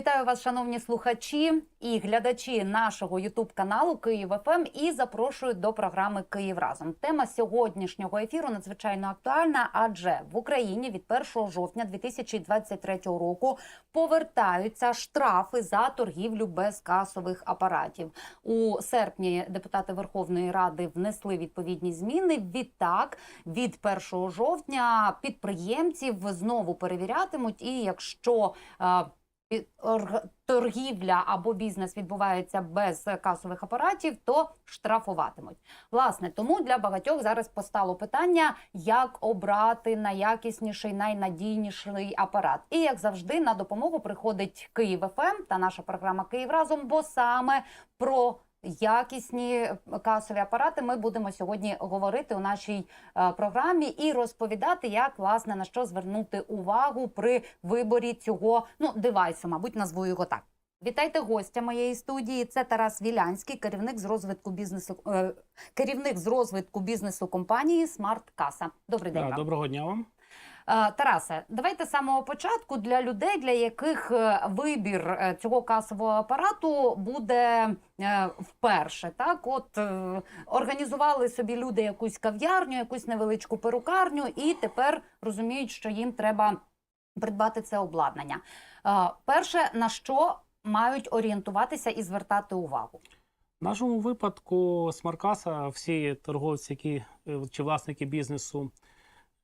Вітаю вас, шановні слухачі і глядачі нашого Ютуб каналу Київ ФМ і запрошую до програми Київ разом. Тема сьогоднішнього ефіру надзвичайно актуальна, адже в Україні від 1 жовтня 2023 року повертаються штрафи за торгівлю без касових апаратів. У серпні депутати Верховної Ради внесли відповідні зміни. Відтак, від 1 жовтня підприємців знову перевірятимуть, і якщо е, торгівля або бізнес відбувається без касових апаратів, то штрафуватимуть. Власне, тому для багатьох зараз постало питання, як обрати найякісніший, найнадійніший апарат. І як завжди, на допомогу приходить Київ ФМ та наша програма Київ разом, бо саме про Якісні касові апарати ми будемо сьогодні говорити у нашій е, програмі і розповідати, як власне на що звернути увагу при виборі цього ну девайсу, мабуть, назву його так. Вітайте гостя моєї студії. Це Тарас Вілянський, керівник з розвитку бізнесу, е, керівник з розвитку бізнесу компанії Смарт Каса. Добрий день. Да, доброго дня вам. Е, Тарасе, давайте з самого початку для людей, для яких е, вибір е, цього касового апарату буде вперше. Так, от організували собі люди якусь кав'ярню, якусь невеличку перукарню, і тепер розуміють, що їм треба придбати це обладнання. Перше, на що мають орієнтуватися і звертати увагу. В нашому випадку Смаркаса, всі торговці, які чи власники бізнесу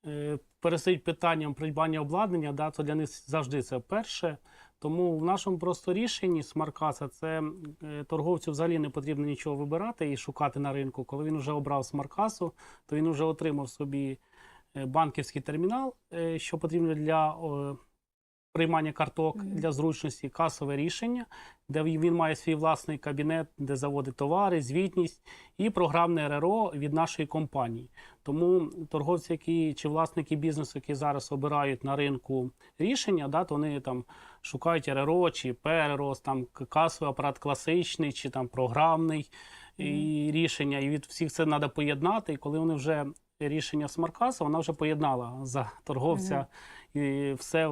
е, перестають питанням придбання обладнання, да, то для них завжди це перше. Тому в нашому просто рішенні Смаркаса це е, торговцю взагалі не потрібно нічого вибирати і шукати на ринку. Коли він вже обрав Смаркасу, то він вже отримав собі е, банківський термінал, що потрібно для приймання карток для зручності, касове рішення, де він він має свій власний кабінет, де заводить товари, звітність і програмне РРО від нашої компанії. Тому торговці, які чи власники бізнесу, які зараз обирають на ринку рішення, да, то вони там шукають РРО чи ПРРО, там касовий апарат класичний чи там програмний і рішення. І від всіх це треба поєднати. І коли вони вже рішення Смаркаса, вона вже поєднала за торговця і все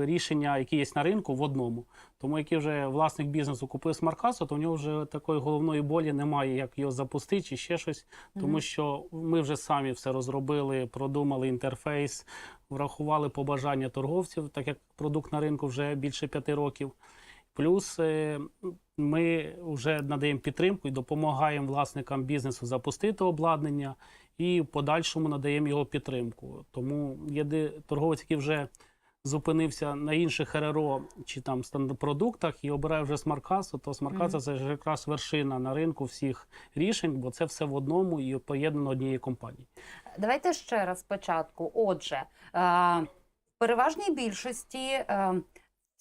рішення, які є на ринку, в одному. Тому який вже власник бізнесу купив смаркасу, то в нього вже такої головної болі немає, як його запустити чи ще щось. Тому що ми вже самі все розробили, продумали інтерфейс, врахували побажання торговців, так як продукт на ринку вже більше п'яти років. Плюс е, ми вже надаємо підтримку і допомагаємо власникам бізнесу запустити обладнання і в подальшому надаємо його підтримку. Тому є торговець, який вже зупинився на інших РРО чи там стандартпродуктах і обирає вже смаркасу, то смаркаса це ж якраз вершина на ринку всіх рішень, бо це все в одному і поєднано однією компанією. Давайте ще раз спочатку. Отже, е, в переважній більшості е,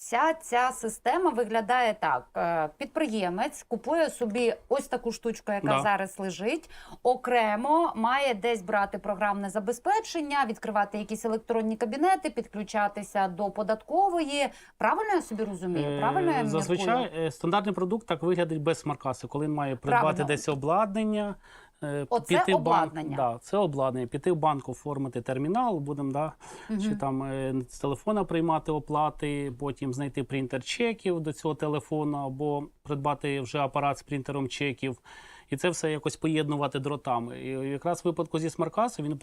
вся ця система виглядає так: Е, підприємець купує собі ось таку штучку, яка Да. зараз лежить. Окремо має десь брати програмне забезпечення, відкривати якісь електронні кабінети, підключатися до податкової. Правильно я собі розумію? Правильно я Е, міркую? Е, стандартний продукт так виглядить без смаркаси, коли він має придбати Правильно. десь обладнання. Е, Оце піти в обладнання. Банк, да, це обладнання. Піти в банк, оформити термінал, будемо да, чи там е, з телефона приймати оплати, потім знайти принтер чеків до цього телефону, або придбати вже апарат з принтером чеків. І це все якось поєднувати дротами. І якраз в випадку зі смаркасу він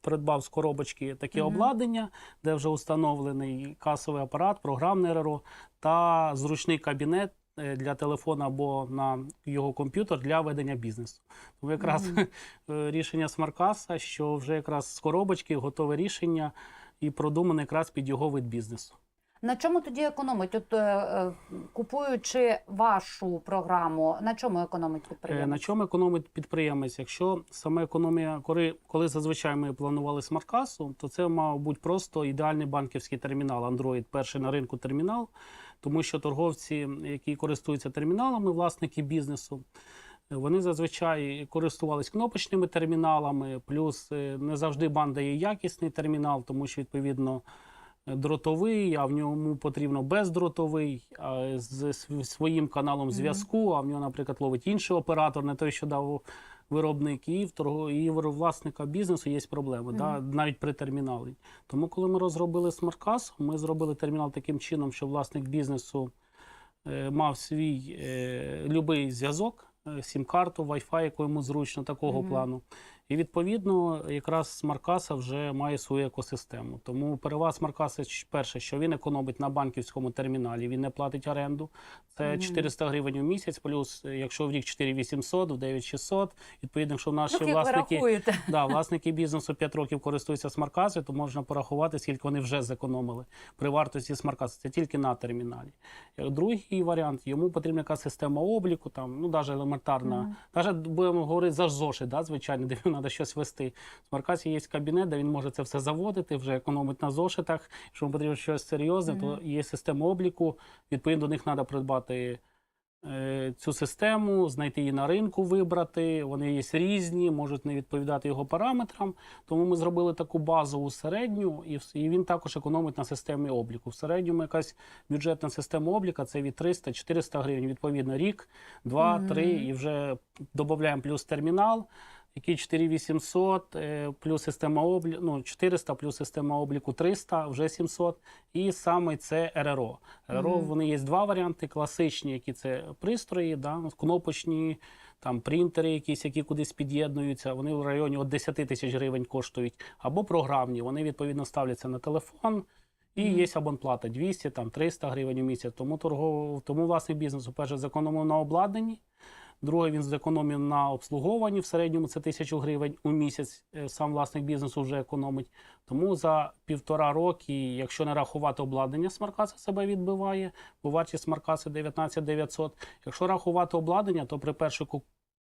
придбав з коробочки таке Мгм. обладнання, де вже установлений касовий апарат, програмне РРО та зручний кабінет для телефона або на його комп'ютер для ведення бізнесу. Тому якраз Мгм. е, рішення смаркаса, що вже якраз з коробочки готове рішення і продумане якраз під його вид бізнесу. На чому тоді економить? От е, е, купуючи вашу програму, на чому економить Е, підприємець? На чому економить підприємець? Якщо саме економія, коли, коли зазвичай ми планували смарт-касу, то це мав бути просто ідеальний банківський термінал Android, перший на ринку термінал, тому що торговці, які користуються терміналами, власники бізнесу, вони зазвичай користувались кнопочними терміналами, плюс е, не завжди банда є якісний термінал, тому що відповідно. Дротовий, а в ньому потрібно бездротовий а з своїм каналом зв'язку. А в нього, наприклад, ловить інший оператор, не той, що дав виробник, і в торго і в власника бізнесу є проблеми, да, навіть при терміналі. Тому, коли ми розробили смарт-касу, ми зробили термінал таким чином, що власник бізнесу е, мав свій е, любий зв'язок, е, сім-карту, Wi-Fi, яку йому зручно, такого Мгм. плану. І відповідно, якраз смаркаса вже має свою екосистему. Тому перевага смаркаса перше, що він економить на банківському терміналі, він не платить оренду. Це 400 гривень у місяць, плюс е, якщо в рік 4800, в 9600, відповідно, якщо наші Ну, власники. Да, власники бізнесу 5 років користуються смаркасою, то можна порахувати, скільки вони вже зекономили при вартості смаркаси. Це тільки на терміналі. Як Другий варіант, йому потрібна якась система обліку, там, ну, навіть елементарна. Навіть будемо говорити за зошит, да, звичайно, де треба щось вести. В смаркасі є кабінет, де він може це все заводити, вже економить на зошитах. Якщо йому потрібно щось серйозне, то є система обліку. Відповідно, до них треба придбати е, цю систему, знайти її на ринку, вибрати. Вони є різні, можуть не відповідати його параметрам. Тому ми зробили таку базову середню, і, він також економить на системі обліку. В середньому якась бюджетна система обліка це від 300-400 гривень, відповідно, рік, два, три, і вже додаємо плюс термінал. Який 4800, е, плюс система обліку, ну, 400, плюс система обліку 300, вже 700. І саме це РРО. РРО, Мгм. вони є два варіанти: класичні, які це пристрої, да, кнопочні, там принтери, якісь, які кудись під'єднуються. Вони в районі от 10 тисяч гривень коштують, або програмні. Вони відповідно ставляться на телефон. І Мгм. є абонплата 200, там 300 гривень у місяць. Тому торгов... тому власний бізнес, перше, зекономив на обладнанні. Друге, він зекономив на обслуговуванні. В середньому це тисячу гривень у місяць. е, Сам власник бізнесу вже економить. Тому за півтора роки, якщо не рахувати обладнання, смаркаса себе відбиває. Бо вартість смаркаси 19 900. Якщо рахувати обладнання, то при першій ку-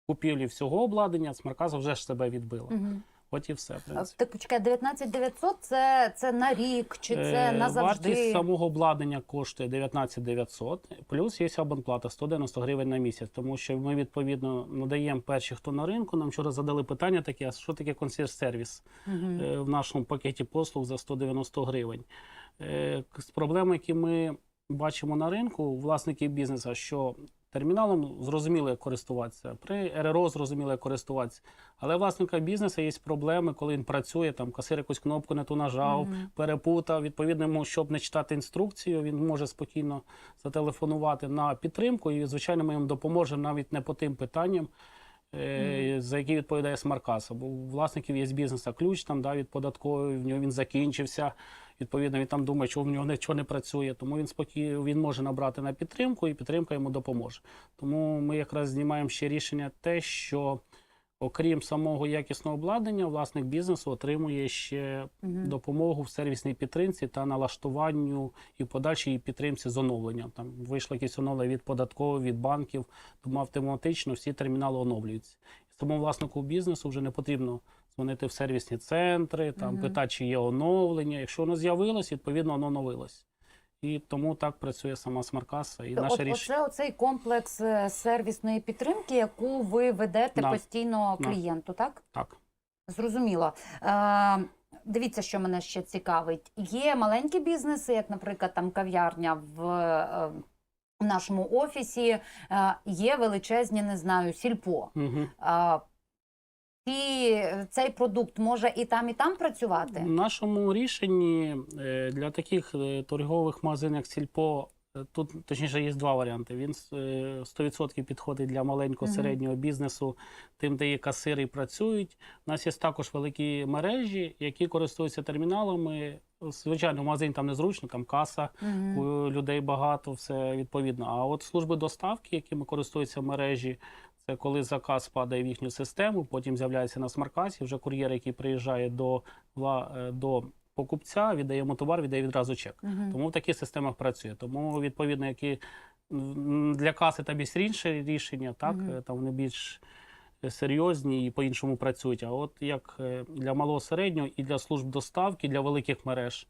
купівлі всього обладнання смаркаса вже ж себе відбила. Мгм. От і все. в принципі. Так почекай, 19 900 це, це на рік, чи це Е, назавжди? Вартість самого обладнання коштує 19 900, плюс є абонплата 190 гривень на місяць, тому що ми відповідно надаємо перші, хто на ринку. Нам вчора задали питання таке, а що таке консьєрж-сервіс Мгм. е, в нашому пакеті послуг за 190 гривень. Е, З проблеми, які ми бачимо на ринку, власники бізнесу, що терміналом зрозуміло, як користуватися, при РРО зрозуміло, як користуватися. Але власника бізнесу є проблеми, коли він працює, там касир якусь кнопку не ту нажав, Мгм. перепутав. Відповідно, йому, щоб не читати інструкцію, він може спокійно зателефонувати на підтримку, і звичайно, ми йому допоможемо навіть не по тим питанням. Е, За які відповідає смаркаса. Бо у власників є з бізнесу ключ там да, від податкової, в нього він закінчився. Відповідно, він там думає, що в нього нічого не працює. Тому він спокійно він може набрати на підтримку, і підтримка йому допоможе. Тому ми якраз знімаємо ще рішення те, що окрім самого якісного обладнання, власник бізнесу отримує ще Мгм. допомогу в сервісній підтримці та налаштуванню і подальшій підтримці з оновленням. Там вийшло якісь оновлення від податкових, від банків, тому автоматично всі термінали оновлюються. Тому власнику бізнесу вже не потрібно дзвонити в сервісні центри, там Мгм. питати, чи є оновлення. Якщо воно з'явилось, відповідно воно оновилось. І тому так працює сама смаркаса і наше от, рішення. Оце оцей комплекс е, сервісної підтримки, яку ви ведете Да. постійно Да. клієнту, так? Так. Зрозуміло. Е, дивіться, що мене ще цікавить. Є маленькі бізнеси, як, наприклад, там кав'ярня в, е, в нашому офісі, е, є величезні, не знаю, сільпо. Угу. Е, ці, цей продукт може і там, і там працювати? В нашому рішенні е, для таких е, торгових магазинів, як Сільпо, е, тут точніше є два варіанти. Він е, 100% підходить для маленького середнього бізнесу, тим, де є касири і працюють. У нас є також великі мережі, які користуються терміналами. Звичайно, в магазині там незручно, там каса, Мгм. у людей багато, все відповідно. А от служби доставки, якими користуються мережі, це коли заказ падає в їхню систему, потім з'являється на смаркасі, вже кур'єр, який приїжджає до, е, до покупця, віддає йому товар, віддає відразу чек. Мгм. Тому в таких системах працює. Тому, відповідно, які для каси там є інше рішення, так, е, там вони більш серйозні і по-іншому працюють. А от як е, для малого середнього і для служб доставки, для великих мереж,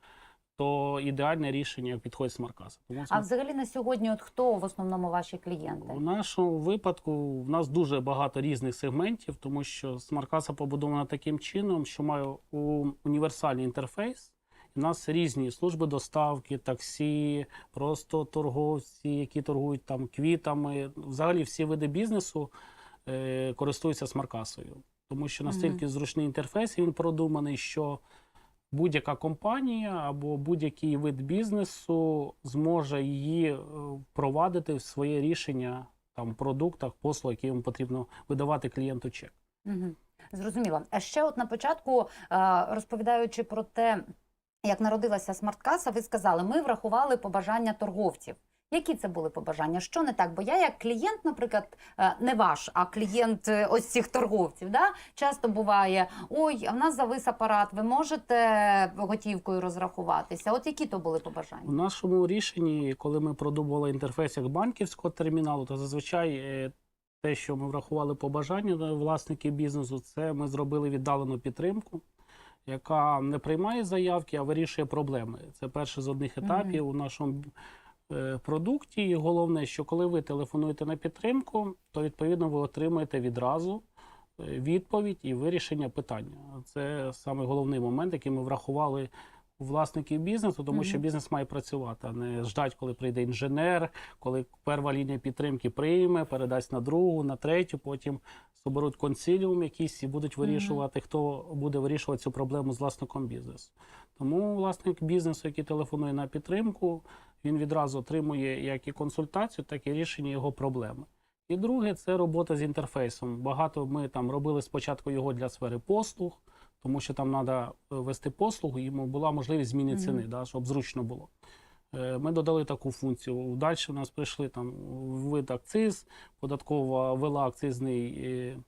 то ідеальне рішення підходить смаркаса. Тому А взагалі на сьогодні, от хто в основному ваші клієнти? у нашому випадку в нас дуже багато різних сегментів, тому що смаркаса побудована таким чином, що має у- універсальний інтерфейс. У нас різні служби доставки, таксі, просто торговці, які торгують там квітами. Взагалі всі види бізнесу е, користуються смаркасою, тому що настільки зручний інтерфейс, і він продуманий, що будь-яка компанія або будь-який вид бізнесу зможе її провадити впровадити в своє рішення там продуктах, послуг, які йому потрібно видавати клієнту чек. Угу. Зрозуміло. А ще от на початку, е, розповідаючи про те, як народилася смарткаса, ви сказали, ми врахували побажання торговців. Які це були побажання? Що не так? Бо я як клієнт, наприклад, е, не ваш, а клієнт е, ось цих торговців, да? часто буває: ой, а в нас завис апарат, ви можете готівкою розрахуватися? От які то були побажання? У нашому рішенні, коли ми продумували інтерфейс як банківського терміналу, то зазвичай е, те, що ми врахували побажання власників бізнесу, це ми зробили віддалену підтримку, яка не приймає заявки, а вирішує проблеми. Це перший з одних етапів у нашому продукті. І головне, що коли ви телефонуєте на підтримку, то відповідно ви отримуєте відразу е, відповідь і вирішення питання. Це саме головний момент, який ми врахували у власників бізнесу, тому що бізнес має працювати, а не ждать, коли прийде інженер, коли перша лінія підтримки прийме, передасть на другу, на третю, потім соберуть консиліум якийсь і будуть вирішувати, хто буде вирішувати цю проблему з власником бізнесу. Тому власник бізнесу, який телефонує на підтримку, він відразу отримує як і консультацію, так і рішення його проблеми. І друге, це робота з інтерфейсом. Багато ми там робили спочатку його для сфери послуг, тому що там треба вести послугу, і йому була можливість зміни Мгм. ціни, да, щоб зручно було. Е, Ми додали таку функцію. Далі у нас прийшли там вид акциз, податкова ввела акцизний е, в-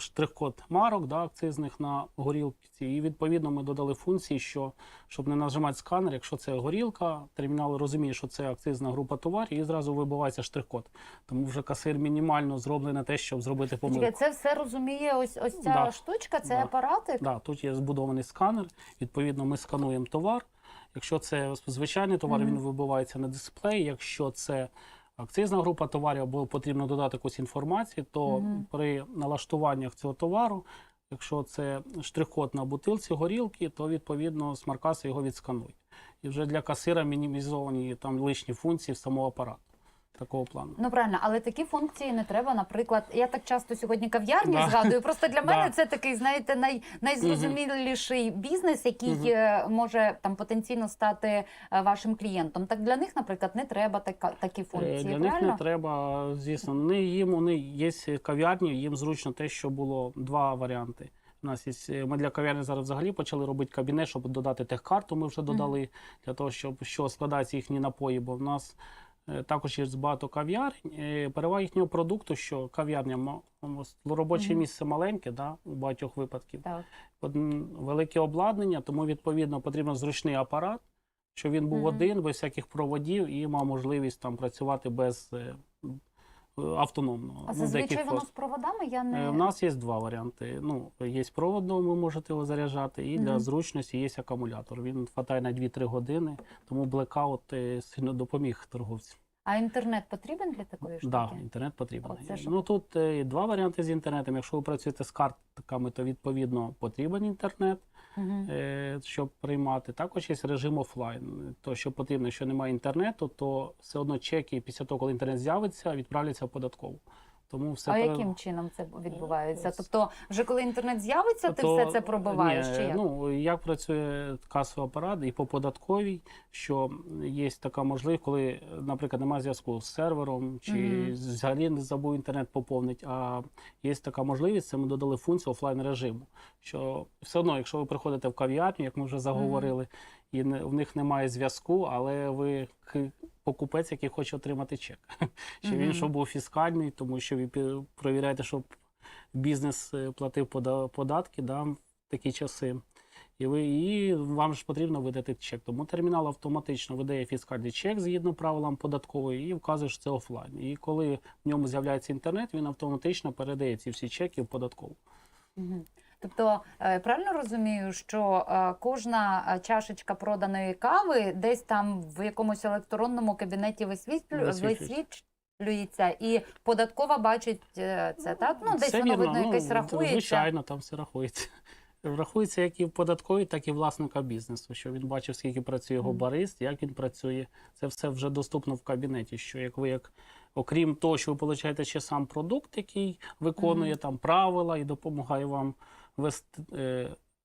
штрих-код марок да, акцизних на горілці. І відповідно ми додали функції, що щоб не нажимати сканер, якщо це горілка, термінал розуміє, що це акцизна група товарів, і зразу вибивається штрих-код. Тому вже касир мінімально зроблене те, щоб зробити помилку. Це все розуміє ось ось ця Да. штучка, це Да. апарати. Да, тут є збудований сканер. Відповідно, ми скануємо товар. Якщо це звичайний товар, Мгм. він вибивається на дисплей. Якщо це акцизна група товарів, або потрібно додати якусь інформацію, то Мгм. при налаштуваннях цього товару, якщо це штрих-код на бутилці горілки, то відповідно смаркаси його відсканують. І вже для касира мінімізовані там лишні функції самого апарату. Такого плану. Ну правильно, але такі функції не треба. Наприклад, я так часто сьогодні кав'ярні Да. згадую. Просто для мене Да. це такий, знаєте, най, найзрозуміліший бізнес, який Мгм. е, може там потенційно стати е, вашим клієнтом. Так для них, наприклад, не треба така такі Е, функції. Для них не треба, звісно. Вони їм вони є кав'ярні, їм зручно те, що було два варіанти. У нас є ми для кав'ярні зараз взагалі почали робити кабінет, щоб додати техкарту. Ми вже додали для того, щоб що складаються їхні напої. Бо в нас також є багато кав'ярень. Е, Перевага їхнього продукту, що кав'ярня робоче mm -hmm. Місце маленьке, да, у багатьох випадків. Так. Велике обладнання, тому відповідно потрібен зручний апарат, щоб він був Мгм. один, без всяких проводів, і мав можливість там працювати без е, е, автономно. А ну, зазвичай воно фос- з проводами я Е, не У нас є два варіанти. Ну, є проводно, ви можете його заряджати, і для зручності є акумулятор. Він хватає на 2-3 години, тому блекаут е, сильно допоміг торговцям. а інтернет потрібен для такої штуки? Да, інтернет потрібен. Оце ж- Ну тут е, два варіанти з інтернетом. Якщо ви працюєте з картками, то відповідно потрібен інтернет. Е, щоб приймати. Також є режим офлайн. То, що потрібно, якщо немає інтернету, то все одно чеки після того, коли інтернет з'явиться, відправляться в податкову. Тому все А пере- яким чином це відбувається? Е, Тобто, вже коли інтернет з'явиться, ти все це пробиваєш? Ні, чи як? Ну, як працює касовий апарат і по податковій, що є така можливість, коли, наприклад, немає зв'язку з сервером, чи Мгм. взагалі не забув інтернет поповнити, а є така можливість, це ми додали функцію офлайн режиму. Що все одно, якщо ви приходите в кав'ярню, як ми вже заговорили, і не, в них немає зв'язку, але ви покупець, який хоче отримати чек. Що він щоб був фіскальний, тому що ви перевіряєте, щоб бізнес е, платив податки да, в такі часи. І, ви, і вам ж потрібно видати чек. Тому термінал автоматично видає фіскальний чек згідно правилам податкової і вказує, що це офлайн. І коли в ньому з'являється інтернет, він автоматично передає ці всі чеки в податкову. Мгм. Тобто, е, правильно розумію, що е, кожна е, чашечка проданої кави десь там в якомусь електронному кабінеті висвітлю... Висвітлюється. і податкова бачить це, так? Ну, десь воно вірно. видно, Ну, якесь рахується. Звичайно, там все рахується. Рахується як і в податковій, так і власника бізнесу, що він бачив, скільки працює його барист, як він працює. Це все вже доступно в кабінеті. Що як ви як, окрім того, що ви получаєте ще сам продукт, який виконує Мгм. там правила і допомагає вам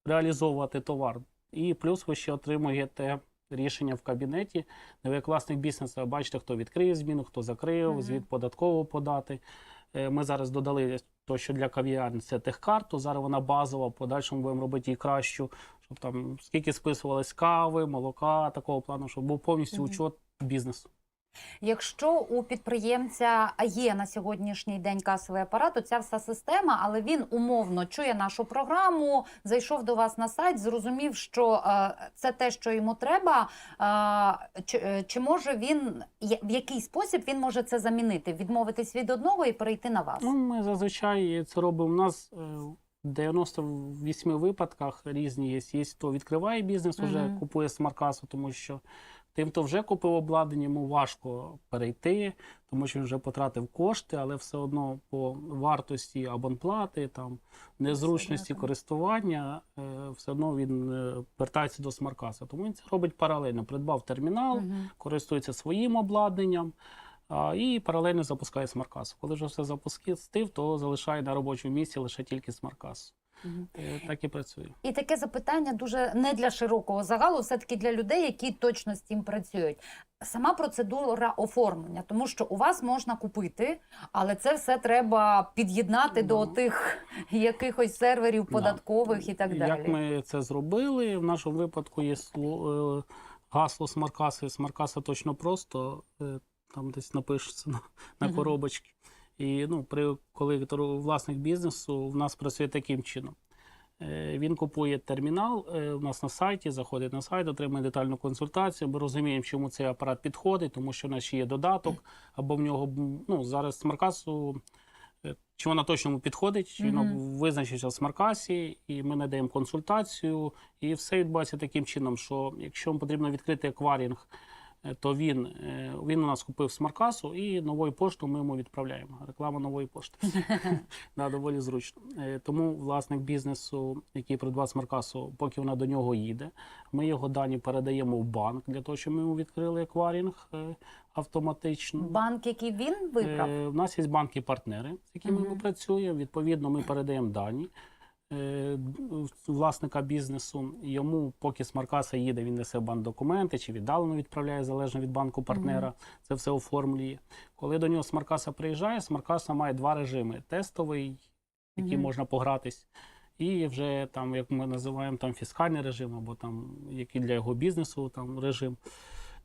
реалізовувати товар. І плюс ви ще отримуєте рішення в кабінеті, де ви як власник бізнесу бачите, хто відкрив зміну, хто закрив, Мгм. звіт податково подати. Е, Ми зараз додали то, що для кав'ярні це техкарту. Зараз вона базова, в подальшому будемо робити її кращу, щоб там скільки списувалось кави, молока, такого плану, щоб був повністю Мгм. учет бізнесу. Якщо у підприємця є на сьогоднішній день касовий апарат, то ця вся система, але він умовно чує нашу програму, зайшов до вас на сайт, зрозумів, що е, це те, що йому треба. Е, чи, е, чи може він в який спосіб він може це замінити, відмовитись від одного і перейти на вас? Ну, ми зазвичай це робимо. У нас в 98 випадках різні є. Є хто відкриває бізнес, Мгм. купує смаркасу, тому що тим, хто вже купив обладнання, йому важко перейти, тому що він вже потратив кошти, але все одно по вартості абонплати, там незручності користування, е, все одно він е, вертається до смаркаса. Тому він це робить паралельно. Придбав термінал, Мгм. користується своїм обладнанням і паралельно запускає смаркасу. Коли вже все запустив, то залишає на робочому місці лише тільки смаркасу. Е, Так і працює. І таке запитання дуже не для широкого загалу, все таки для людей, які точно з цим працюють. Сама процедура оформлення, тому що у вас можна купити, але це все треба під'єднати до Ну. тих якихось серверів Да. податкових і так далі. Як ми це зробили? В нашому випадку є е, гасло смаркаси. Смаркаса точно просто, е, там десь напишеться на, на коробочці. І ну, при, коли власник бізнесу в нас працює таким чином. Е, Він купує термінал е, у нас на сайті, заходить на сайт, отримує детальну консультацію. Ми розуміємо, чому цей апарат підходить, тому що в нас ще є додаток, або в нього ну, зараз смаркасу, е, чи вона точно підходить, чи він визначився в смаркасі, і ми надаємо консультацію. І все відбувається таким чином, що якщо вам потрібно відкрити акварінг, то він, е, він у нас купив смаркасу і новою поштою ми йому відправляємо. Реклама нової пошти. да, доволі зручно. Е, Тому власник бізнесу, який придбав смаркасу, поки вона до нього їде, ми його дані передаємо в банк для того, щоб ми йому відкрили акварінг е, автоматично. Банк, який він вибрав, Е, У нас є банки-партнери, з якими ми працюємо. Відповідно, ми передаємо дані е, власника бізнесу. Йому, поки смаркаса їде, він несе банк документи чи віддалено відправляє залежно від банку партнера. Це все оформлює. Коли до нього смаркаса приїжджає, смаркаса має два режими: тестовий, який Мгм. можна погратись. І вже там, як ми називаємо, там фіскальний режим, або там який для його бізнесу там режим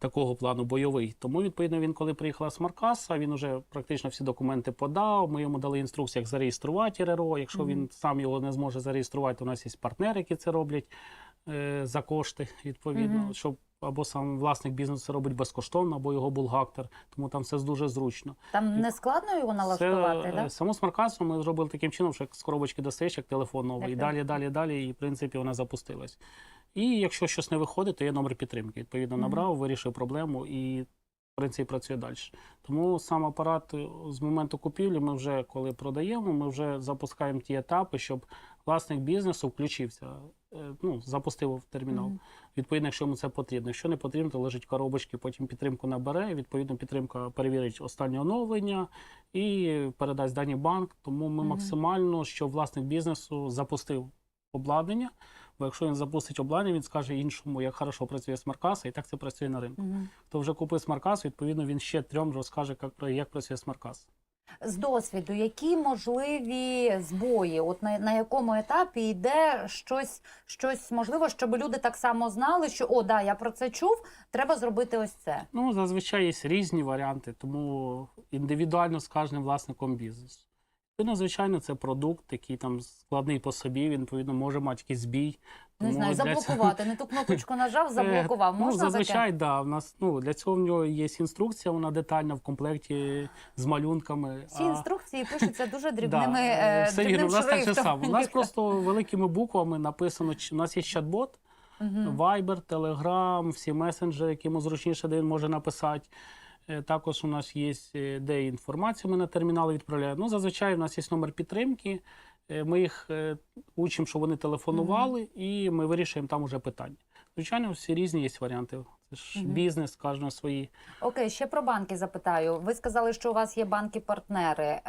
такого плану бойовий. Тому, відповідно, він, коли приїхала Смаркаса, він вже практично всі документи подав. Ми йому дали інструкцію, як зареєструвати РРО. Якщо Мгм. він сам його не зможе зареєструвати, у нас є партнери, які це роблять е, за кошти, відповідно, Мгм. щоб або сам власник бізнесу робить безкоштовно, або його бухгалтер. Тому там все дуже зручно. там не складно його налаштувати, Це, да? е, Саму смаркасу ми зробили таким чином, що як з коробочки достаєш, як телефон новий, і далі, далі, далі, і в принципі вона запустилась. І якщо щось не виходить, то є номер підтримки. Відповідно, набрав, вирішив проблему і в принципі працює далі. Тому сам апарат е, з моменту купівлі, ми вже коли продаємо, ми вже запускаємо ті етапи, щоб власник бізнесу включився, ну, запустив в термінал. Мгм. Відповідно, якщо йому це потрібно. Якщо не потрібно, то лежить в коробочці, потім підтримку набере. Відповідно, підтримка перевірить останнє оновлення і передасть дані банк. Тому ми Мгм. максимально, що власник бізнесу запустив обладнання. Бо якщо він запустить обладнання, він скаже іншому, як хорошо працює смаркаса, і так це працює на ринку. Мгм. Хто вже купив смаркасу, відповідно, він ще трьом розкаже, як, як працює смаркас. З досвіду, які можливі збої? От на, на якому етапі йде щось, щось можливо, щоб люди так само знали, що о, да, я про це чув, треба зробити ось це. Ну, зазвичай є різні варіанти, тому індивідуально з кожним власником бізнесу. Відповідно, звичайно, це продукт, який там складний по собі, він відповідно може мати якийсь збій. Не Тому знаю, для цього- заблокувати. Не ту кнопочку нажав, Е, заблокував. Ну, Можна таке? зазвичай, да. В нас ну для цього в нього є інструкція, вона детальна в комплекті з малюнками. Всі а- інструкції пишуться дуже дрібними е, е, все вірно. дрібним У нас так же шрифтом. У нас просто великими буквами написано. У нас є чат-бот. Viber, Telegram, всі месенджери, які йому зручніше, де він може написати. Також у нас є де інформацію ми на термінали відправляємо. Ну, зазвичай у нас є номер підтримки. Е, Ми їх е, учимо, щоб вони телефонували, і ми вирішуємо там уже питання. Звичайно, всі різні є варіанти. Це ж Мгм. бізнес, кожен свої. Окей, ще про банки запитаю. Ви сказали, що у вас є банки-партнери. Е,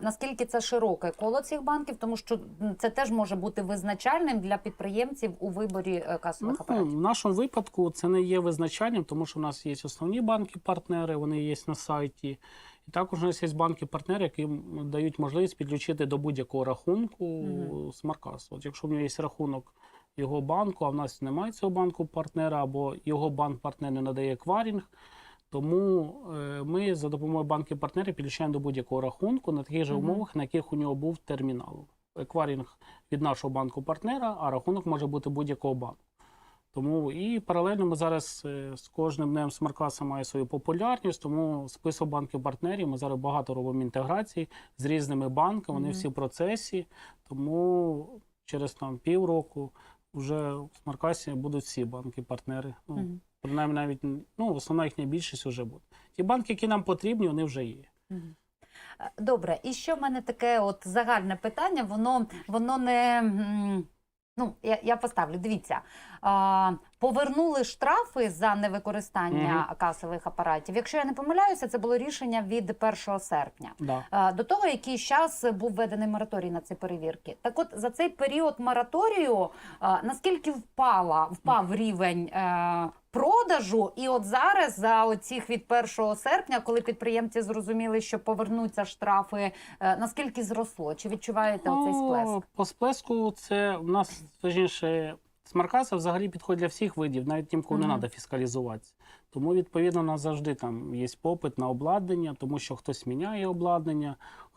наскільки це широке коло цих банків? Тому що це теж може бути визначальним для підприємців у виборі е, касових Ну, апаратів. в нашому випадку це не є визначальним, тому що у нас є основні банки-партнери, вони є на сайті. І також у нас є банки-партнери, які дають можливість підключити до будь-якого рахунку Мгм. смаркас. От якщо в нього є рахунок його банку, а в нас немає цього банку-партнера, або його банк-партнер не надає екварінг, тому е, ми за допомогою банків-партнерів підключаємо до будь-якого рахунку на таких же умовах, на яких у нього був термінал. Екварінг від нашого банку-партнера, а рахунок може бути будь-якого банку. Тому і паралельно ми зараз е, з кожним днем смаркаса має свою популярність, тому список банків-партнерів ми зараз багато робимо інтеграцій з різними банками, вони Мгм. всі в процесі. Тому через там півроку вже в смаркасі будуть всі банки-партнери. Ну, Мгм. Принаймні навіть ну, основна їхня більшість вже буде. Ті банки, які нам потрібні, вони вже є. Мгм. Е, Добре, і ще в мене таке от загальне питання, воно, воно не. Ну, я, я поставлю. Дивіться, а, повернули штрафи за невикористання касових апаратів. Якщо я не помиляюся, це було рішення від 1 серпня. Да. А, До того, який час був введений мораторій на ці перевірки. Так от за цей період мораторію а, наскільки впала, впав рівень е, продажу, і от зараз за оцих від 1 серпня, коли підприємці зрозуміли, що повернуться штрафи, е, наскільки зросло? Чи відчуваєте оцей Ну, сплеск? По сплеску це в нас точніше, смаркаса взагалі підходить для всіх видів, навіть тим, кому не Мгм. треба фіскалізуватися. Тому, відповідно, у нас завжди там є попит на обладнання, тому що хтось міняє обладнання,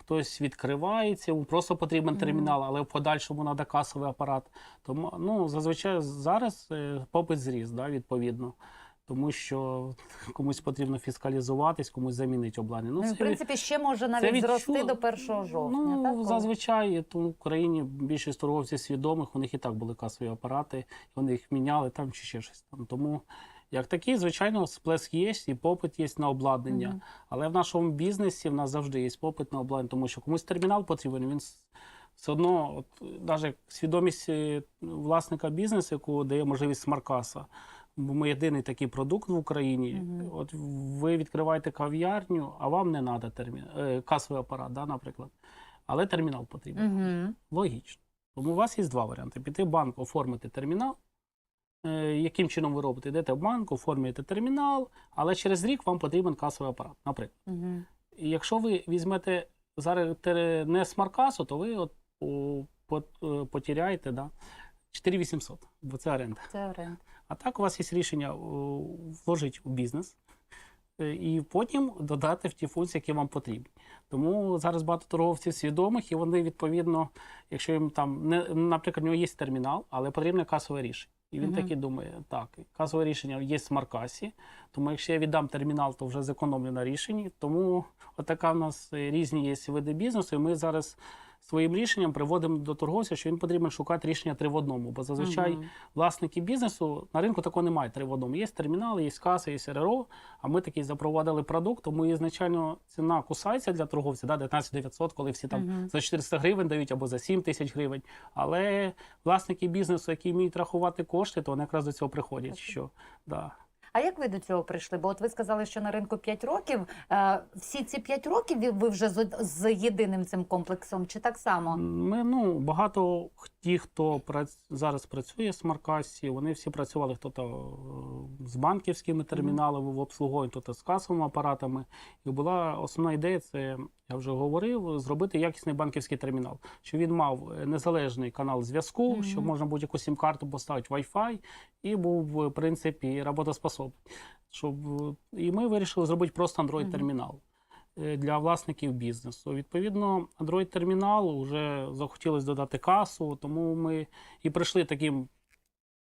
хтось відкривається, йому просто потрібен термінал, але в подальшому треба касовий апарат. Тому ну, зазвичай зараз е, попит зріс, да, відповідно. Тому що комусь потрібно фіскалізуватись, комусь замінити обладнання. Ну, це в принципі, ще може навіть відчу- зрости до 1 жовтня. Ну, так, зазвичай в Україні більшість торговців свідомих, у них і так були касові апарати, вони їх міняли там чи ще щось там. Тому як такий, звичайно, сплеск є і попит є на обладнання. Мгм. Але в нашому бізнесі в нас завжди є попит на обладнання, тому що комусь термінал потрібен, він все одно, от, навіть свідомість е, власника бізнесу, яку дає можливість смаркаса. Бо ми єдиний такий продукт в Україні. Мгм. От ви відкриваєте кав'ярню, а вам не треба термін... е, касовий апарат, да, наприклад. Але термінал потрібен. Мгм. Логічно. Тому у вас є два варіанти: піти в банк, оформити термінал. Е, яким чином ви робите? Йдете в банк, оформлюєте термінал, але через рік вам потрібен касовий апарат, наприклад. Мгм. І якщо ви візьмете зараз не смаркасу, то ви от о, по- е, потеряєте да, 4800, бо це оренда. Це оренда. А так у вас є рішення вложити у бізнес е, і потім додати в ті функції, які вам потрібні. Тому зараз багато торговців свідомих, і вони відповідно, якщо їм там не наприклад, у нього є термінал, але потрібне касове рішення. І він Мгм. таки думає, так, касове рішення є в смаркасі, тому якщо я віддам термінал, то вже зекономлю на рішенні. Тому отака в нас е, різні є види бізнесу, і ми зараз своїм рішенням приводимо до торговця, що він потрібен шукати рішення три в одному, бо зазвичай Мгм. власники бізнесу на ринку такого немає три в одному. Є термінали, є каси, є РРО, а ми такий запровадили продукт, тому ізначально ціна кусається для торговця, да, 19 900, коли всі там Мгм. за 400 гривень дають або за 7 тисяч гривень. Але власники бізнесу, які вміють рахувати кошти, то вони якраз до цього приходять. Так. Що, да. А як ви до цього прийшли? Бо от ви сказали, що на ринку 5 років. Е, всі ці 5 років ви- вже з, єдиним цим комплексом, чи так само? Ми ну багато ті, хто прац- зараз працює в смаркасі, вони всі працювали хто то з банківськими терміналами в обслуговуванні, хто то з касовими апаратами. І була основна ідея, це я вже говорив, зробити якісний банківський термінал, щоб він мав е, незалежний канал зв'язку, Мгм. щоб можна будь-яку сім-карту поставити Wi-Fi, і був в принципі роботоспособний. Щоб е, і ми вирішили зробити просто Android термінал е, для власників бізнесу. Відповідно, Android термінал вже захотілося додати касу, тому ми і прийшли таким.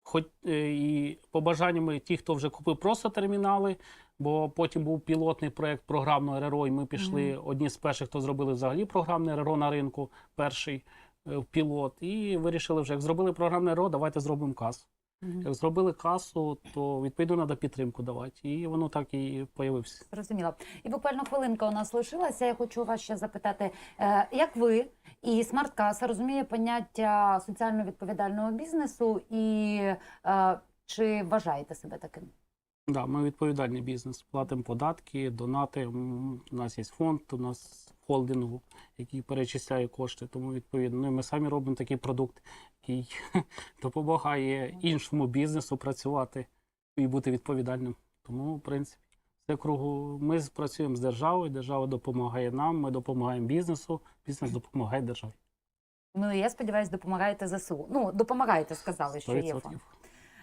Хоч е, і побажаннями ті, хто вже купив просто термінали, бо потім був пілотний проект програмного РРО, і ми пішли одні з перших, хто зробили взагалі програмне РРО на ринку, перший е, пілот, і вирішили вже, як зробили програмне РРО, давайте зробимо касу. Як зробили касу, то відповідно треба підтримку давати. І воно так і появився. Зрозуміло. І буквально хвилинка у нас лишилася. Я хочу вас ще запитати, е, як ви і смарт-каса розуміє поняття соціально відповідального бізнесу, і е, чи вважаєте себе таким? Да, ми відповідальний бізнес. Платимо податки, донати. У нас є фонд, у нас холдингу, який перечисляє кошти. Тому відповідно ну, і ми самі робимо такий продукт, який допомагає іншому бізнесу працювати і бути відповідальним. Тому, в принципі, це кругу. Ми працюємо з державою, держава допомагає нам, ми допомагаємо бізнесу, бізнес допомагає державі. Ну і я сподіваюся, допомагаєте ЗСУ. Ну, допомагаєте, сказали, що є 100%. фонд.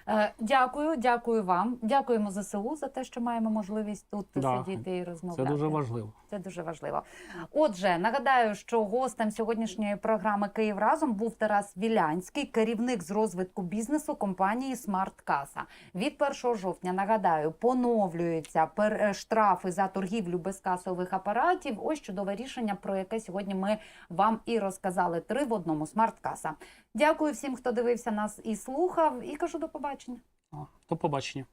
Е, Дякую, дякую вам. Дякуємо ЗСУ за те, що маємо можливість тут Да, сидіти і Це дуже важливо. Це дуже важливо. Отже, нагадаю, що гостем сьогоднішньої програми Київ разом був Тарас Вілянський, керівник з розвитку бізнесу компанії Смарт Каса. Від 1 жовтня нагадаю, поновлюються е, штрафи за торгівлю без касових апаратів. Ось чудове рішення, про яке сьогодні ми вам і розказали. Три в одному Смарт Каса. Дякую всім, хто дивився нас і слухав. І кажу до побачення. До побачення.